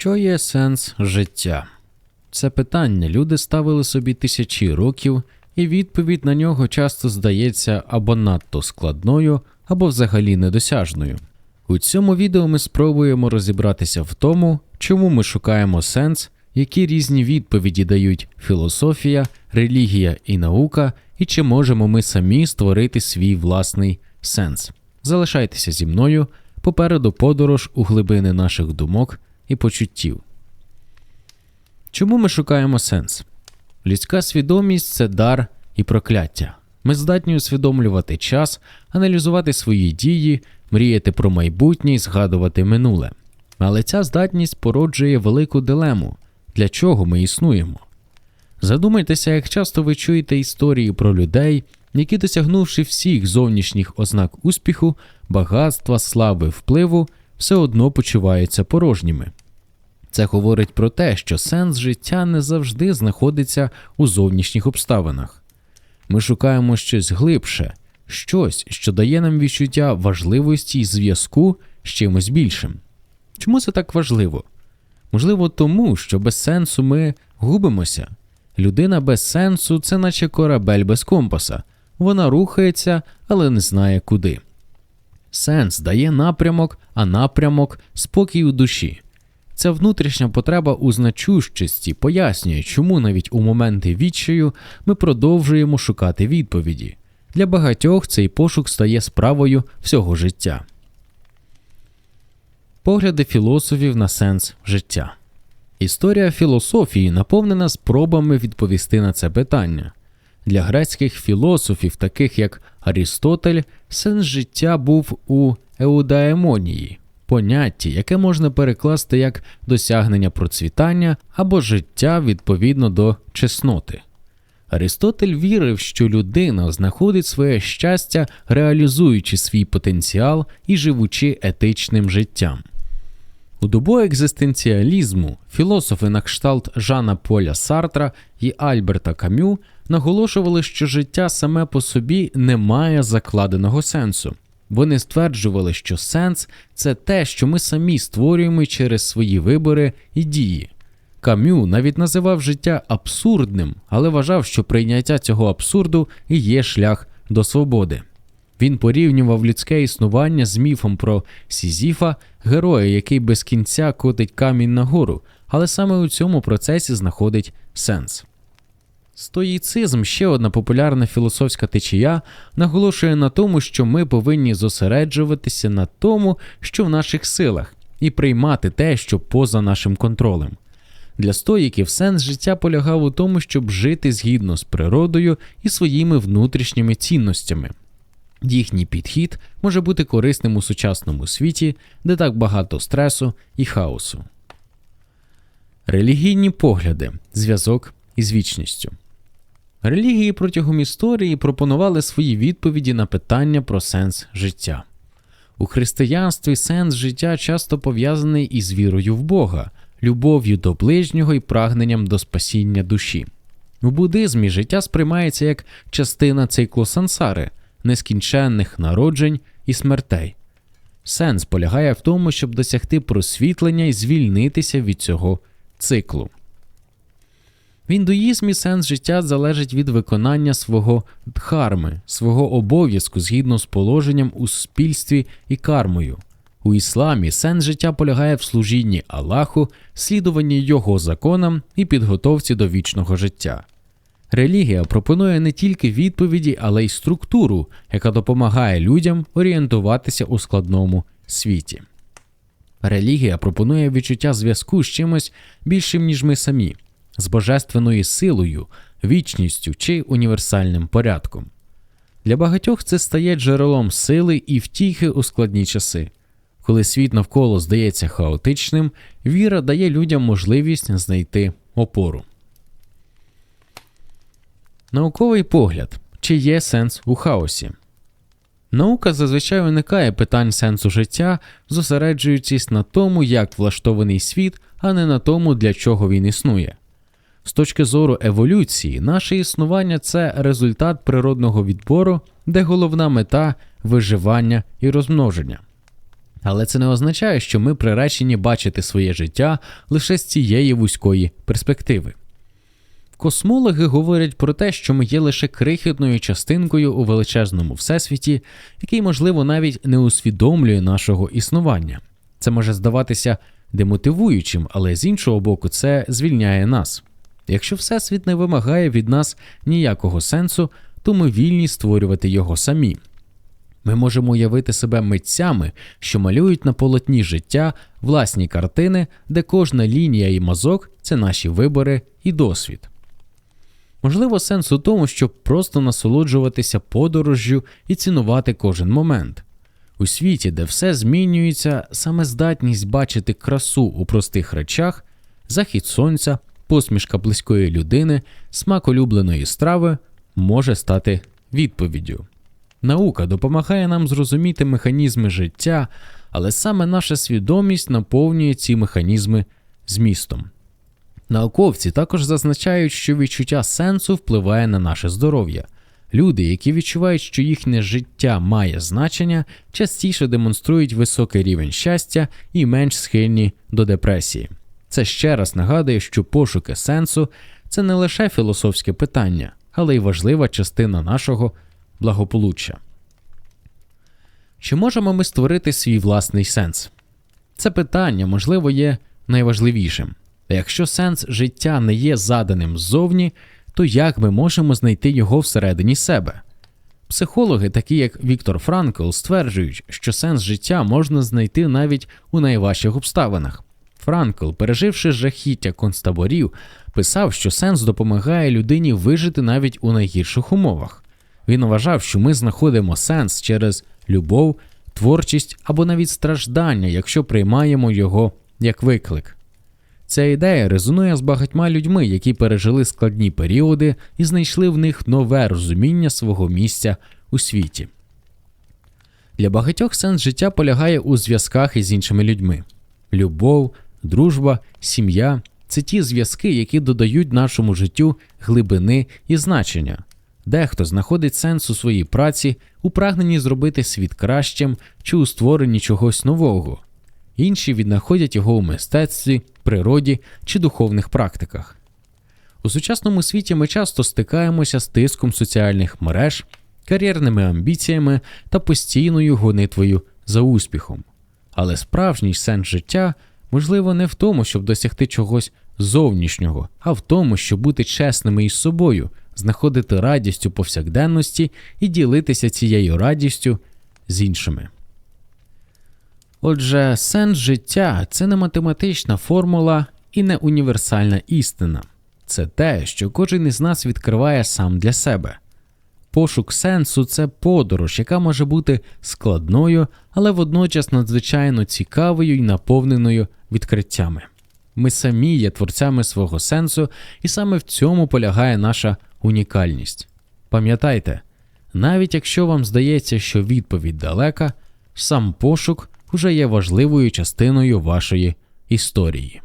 Що є сенс життя? Це питання люди ставили собі тисячі років, і відповідь на нього часто здається або надто складною, або взагалі недосяжною. У цьому відео ми спробуємо розібратися в тому, чому ми шукаємо сенс, які різні відповіді дають філософія, релігія і наука, і чи можемо ми самі створити свій власний сенс. Залишайтеся зі мною попереду подорож у глибини наших думок і почуттів. Чому ми шукаємо сенс? Людська свідомість це дар і прокляття. Ми здатні усвідомлювати час, аналізувати свої дії, мріяти про майбутнє і згадувати минуле. Але ця здатність породжує велику дилему для чого ми існуємо. Задумайтеся, як часто ви чуєте історії про людей, які, досягнувши всіх зовнішніх ознак успіху, багатства, слави, впливу, все одно почуваються порожніми. Це говорить про те, що сенс життя не завжди знаходиться у зовнішніх обставинах. Ми шукаємо щось глибше, щось, що дає нам відчуття важливості і зв'язку з чимось більшим. Чому це так важливо? Можливо, тому, що без сенсу ми губимося. Людина без сенсу це наче корабель без компаса. Вона рухається, але не знає куди. Сенс дає напрямок, а напрямок спокій у душі. Ця внутрішня потреба у значущості пояснює, чому навіть у моменти відчаю ми продовжуємо шукати відповіді. Для багатьох цей пошук стає справою всього життя. Погляди філософів на сенс життя. Історія філософії наповнена спробами відповісти на це питання. Для грецьких філософів, таких як Арістотель, сенс життя був у еудаемонії, понятті, яке можна перекласти як досягнення процвітання або життя відповідно до чесноти. Аристотель вірив, що людина знаходить своє щастя, реалізуючи свій потенціал і живучи етичним життям. У добу екзистенціалізму філософи на кшталт Жана Поля Сартра і Альберта Камю наголошували, що життя саме по собі не має закладеного сенсу. Вони стверджували, що сенс це те, що ми самі створюємо через свої вибори і дії. Камю навіть називав життя абсурдним, але вважав, що прийняття цього абсурду і є шлях до свободи. Він порівнював людське існування з міфом про Сізіфа, героя, який без кінця котить камінь нагору, але саме у цьому процесі знаходить сенс. Стоїцизм, ще одна популярна філософська течія, наголошує на тому, що ми повинні зосереджуватися на тому, що в наших силах, і приймати те, що поза нашим контролем. Для стоїків сенс життя полягав у тому, щоб жити згідно з природою і своїми внутрішніми цінностями. Їхній підхід може бути корисним у сучасному світі, де так багато стресу і хаосу. Релігійні погляди, зв'язок із вічністю. Релігії протягом історії пропонували свої відповіді на питання про сенс життя. У християнстві сенс життя часто пов'язаний із вірою в Бога, любов'ю до ближнього і прагненням до спасіння душі. У буддизмі життя сприймається як частина циклу сансари, нескінченних народжень і смертей. Сенс полягає в тому, щоб досягти просвітлення і звільнитися від цього циклу. В індуїзмі сенс життя залежить від виконання свого дхарми, свого обов'язку згідно з положенням у суспільстві і кармою. У ісламі сенс життя полягає в служінні Аллаху, слідуванні його законам і підготовці до вічного життя. Релігія пропонує не тільки відповіді, але й структуру, яка допомагає людям орієнтуватися у складному світі. Релігія пропонує відчуття зв'язку з чимось більшим, ніж ми самі, з божественною силою, вічністю чи універсальним порядком. Для багатьох це стає джерелом сили і втіхи у складні часи. Коли світ навколо здається хаотичним, віра дає людям можливість знайти опору. Науковий погляд чи є сенс у хаосі? Наука зазвичай уникає питань сенсу життя, зосереджуючись на тому, як влаштований світ, а не на тому, для чого він існує. З точки зору еволюції, наше існування це результат природного відбору, де головна мета виживання і розмноження. Але це не означає, що ми приречені бачити своє життя лише з цієї вузької перспективи. Космологи говорять про те, що ми є лише крихітною частинкою у величезному всесвіті, який, можливо, навіть не усвідомлює нашого існування. Це може здаватися демотивуючим, але з іншого боку, це звільняє нас. Якщо всесвіт не вимагає від нас ніякого сенсу, то ми вільні створювати його самі. Ми можемо уявити себе митцями, що малюють на полотні життя власні картини, де кожна лінія і мазок це наші вибори і досвід. Можливо, сенс у тому, щоб просто насолоджуватися подорожжю і цінувати кожен момент. У світі, де все змінюється, саме здатність бачити красу у простих речах, захід сонця, посмішка близької людини, смак улюбленої страви може стати відповіддю. Наука допомагає нам зрозуміти механізми життя, але саме наша свідомість наповнює ці механізми змістом. Науковці також зазначають, що відчуття сенсу впливає на наше здоров'я. Люди, які відчувають, що їхнє життя має значення, частіше демонструють високий рівень щастя і менш схильні до депресії. Це ще раз нагадує, що пошуки сенсу це не лише філософське питання, але й важлива частина нашого благополуччя. Чи можемо ми створити свій власний сенс? Це питання, можливо, є найважливішим. А якщо сенс життя не є заданим ззовні, то як ми можемо знайти його всередині себе? Психологи, такі як Віктор Франкл, стверджують, що сенс життя можна знайти навіть у найважчих обставинах. Франкл, переживши жахіття концтаборів, писав, що сенс допомагає людині вижити навіть у найгірших умовах. Він вважав, що ми знаходимо сенс через любов, творчість або навіть страждання, якщо приймаємо його як виклик. Ця ідея резонує з багатьма людьми, які пережили складні періоди і знайшли в них нове розуміння свого місця у світі. Для багатьох сенс життя полягає у зв'язках із іншими людьми. Любов, дружба, сім'я це ті зв'язки, які додають нашому життю глибини і значення. Дехто знаходить сенс у своїй праці, у прагненні зробити світ кращим чи у створенні чогось нового. Інші віднаходять його у мистецтві, природі чи духовних практиках. У сучасному світі ми часто стикаємося з тиском соціальних мереж, кар'єрними амбіціями та постійною гонитвою за успіхом. Але справжній сенс життя можливо не в тому, щоб досягти чогось зовнішнього, а в тому, щоб бути чесними із собою, знаходити радість у повсякденності і ділитися цією радістю з іншими. Отже, сенс життя це не математична формула і не універсальна істина, це те, що кожен із нас відкриває сам для себе. Пошук сенсу це подорож, яка може бути складною, але водночас надзвичайно цікавою і наповненою відкриттями. Ми самі є творцями свого сенсу, і саме в цьому полягає наша унікальність. Пам'ятайте, навіть якщо вам здається, що відповідь далека, сам пошук уже є важливою частиною вашої історії.